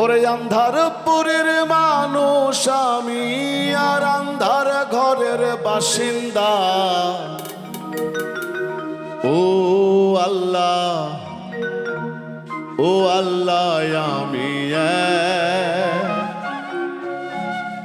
ওরে আন্ধার পুরীর মানুষ আমি আর আন্ধার ঘরের বাসিন্দা। ও আল্লাহ ও আল্লাহ আমি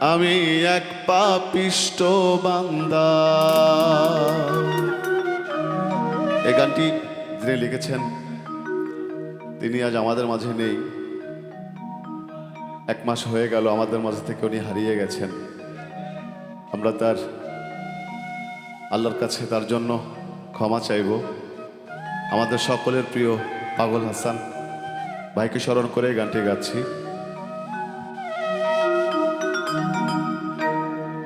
আমি এক পাপিষ্ট বান্দা। এই গানটি যিনি লিখেছেন, তিনি আজ আমাদের মাঝে নেই। এক মাস হয়ে গেল, আমাদের মাঝে থেকে উনি হারিয়ে গেছেন। আমরা তার, আল্লাহর কাছে তার জন্য ক্ষমা চাইব। আমাদের সকলের প্রিয় পাগল হাসান ভাইকে স্মরণ করে গানটি গাচ্ছি।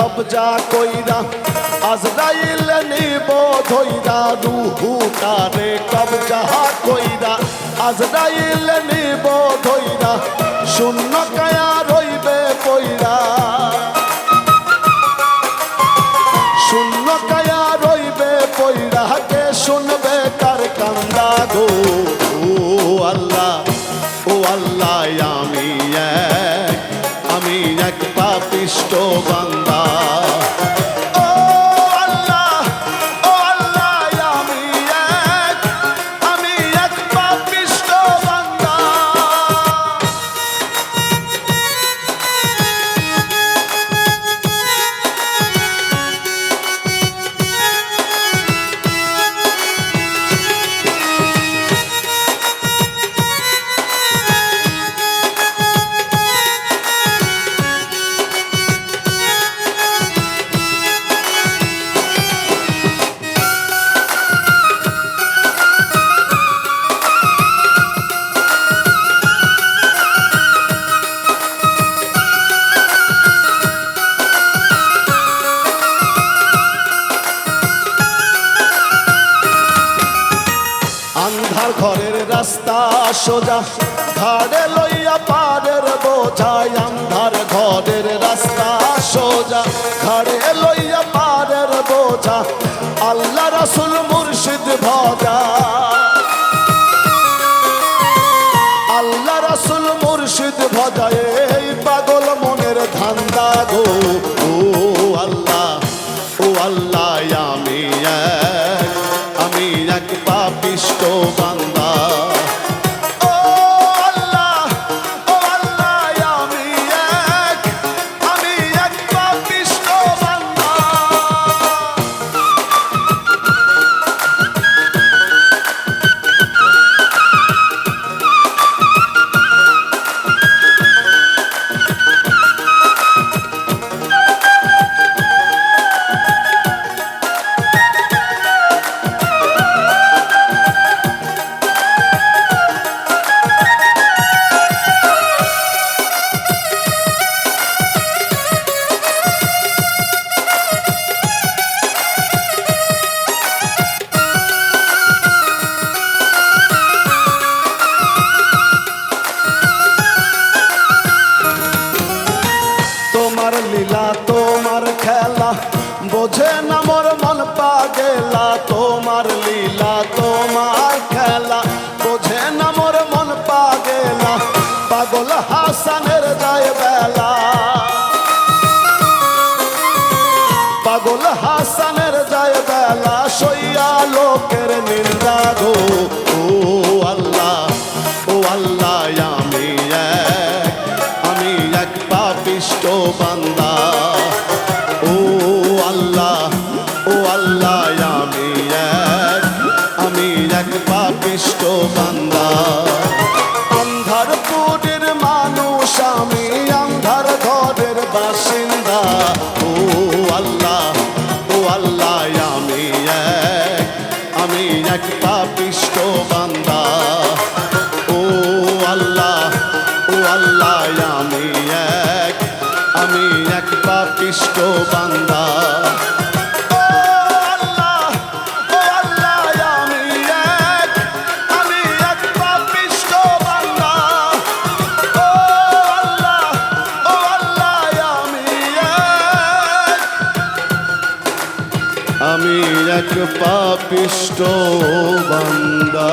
কবজা কইরা আজরাইল নিব ধইরা রুহুটারে কবজা কইরা আজরাইল নিব ধইরা, শূন্য কায়া রইবে পইরা। শূন্য কায়া রইবে পইরা, কে শুনবে কার কান্দা গো? আল্লাহ, ও আল্লাহ, আমি এক আমি এক পাপিষ্ট বান্দা। ঘরের রাস্তা সোজা, ঘাড়ে লইয়া পারের বোঝাই আন্ধার ঘরের রাস্তা সোজা, ঘাড়ে লইয়া পারের বোঝা, আল্লাহ রাসুল মুর্শিদ ভজা। আল্লাহ রাসুল মুর্শিদ ভজায় খেলা। বোঝে না মোর মন পাগেলা, তোমার লীলা, তোমার খেলা। বোঝে না মোর মন পাগেলা, পাগল হাসানের যায় বেলা। পাগল হাসানের যায় বেলা, সইয়া লোকের নিন্দা গো। ও আল্লাহ ও আল্লাহ বান্দা। অন্ধারপুরের মানুষ আমি অন্ধার ঘরের বাসিন্দা। ও আল্লাহ, ও এক, আমি এক পাপিষ্ট বান্দা। ও ও আল্লাহ, আমি এক আমি এক পাপিষ্ট বান্দা। এক পাপিষ্ট বান্দা।